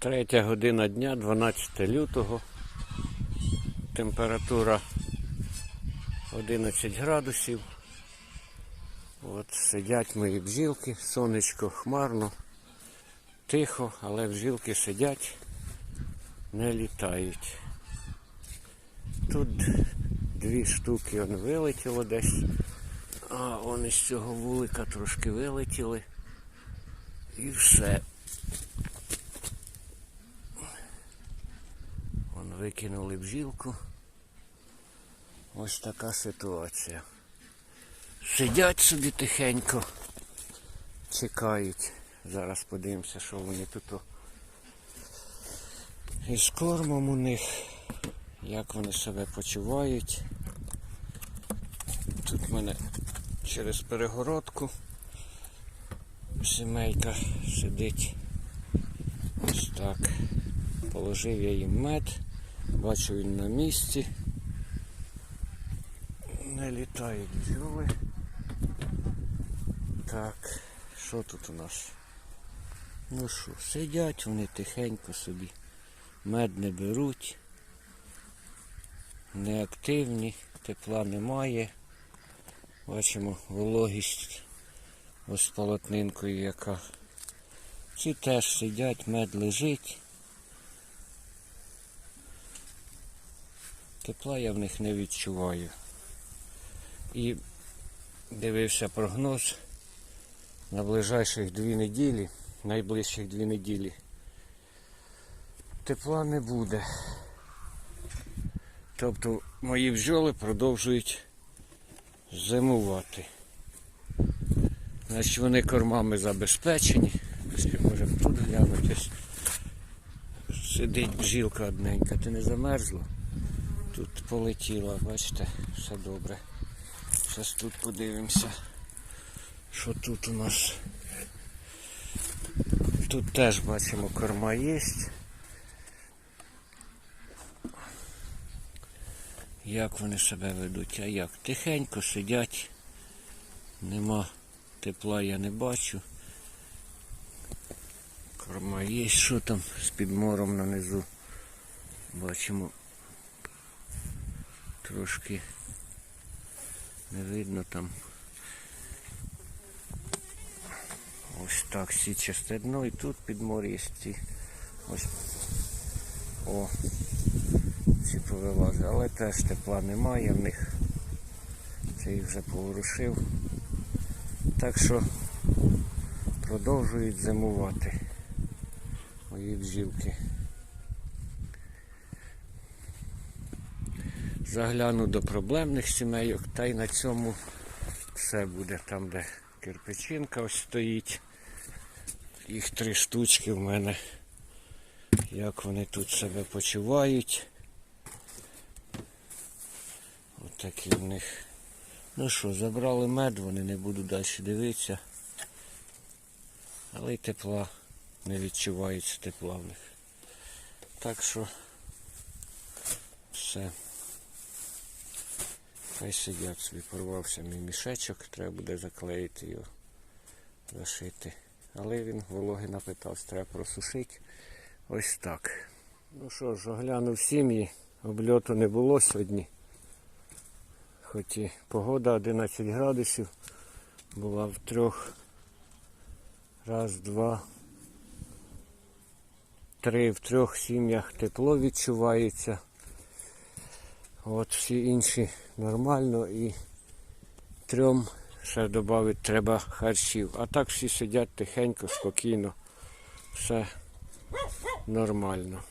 Третя година дня, 12 лютого. Температура 11 градусів. От сидять мої бджілки, сонечко хмарно, тихо, але бджілки сидять, не літають. Тут дві штуки он вилетіло десь. А вони з цього вулика трошки вилетіли. І все. Викинули бжілку. Ось така ситуація. Сидять собі тихенько, чекають. Зараз подивимося, що вони тут. Із кормом у них, як вони себе почувають. Тут в мене через перегородку сімейка сидить. Ось так. Положив я їм мед, бачу він на місці. Не літають бджоли. Так, що тут у нас? Ну що, сидять вони тихенько собі. Мед не беруть. Неактивні, тепла немає. Бачимо вологість ось полотнинкою яка. Ці теж сидять, мед лежить. Тепла я в них не відчуваю. І дивився прогноз на ближайших дві неділі, найближчих дві неділі. Тепла не буде. Тобто мої бджоли продовжують зимувати. Значить вони кормами забезпечені. Можемо тут глянути. Сидить бжілка одненька, ти не замерзла? Тут полетіла, бачите, все добре. Зараз тут подивимося, що тут у нас. Тут теж бачимо корма є. Як вони себе ведуть? А як? Тихенько сидять. Нема тепла я не бачу. Корма є, що там з підмором нанизу. Бачимо трошки не видно там. Ось так січасте дно і тут підмор є ці. Ось. О, ці повилазили, але теж тепла немає в них. Це їх вже поворушив. Так що продовжують зимувати мої бджілки. Загляну до проблемних сімейок, та й на цьому все буде там, де кирпичинка ось стоїть. Їх три штучки в мене. Як вони тут себе почувають. Ось такі в них. Ну що, забрали мед, вони не буду далі дивитися. Але й тепла не відчувається тепла в них. Так що все. Хай сидять собі, порвався мій мішечок, треба буде заклеїти його, зашити. Але він вологи напитався, треба просушити. Ось так. Ну що ж, оглянув сім'ї, обльоту не було сьогодні. Хоч і погода 11 градусів, була в трьох. Раз, два, три, в трьох сім'ях тепло відчувається. От всі інші нормально і трьом ще додати треба харчів. А так всі сидять тихенько, спокійно. Все нормально.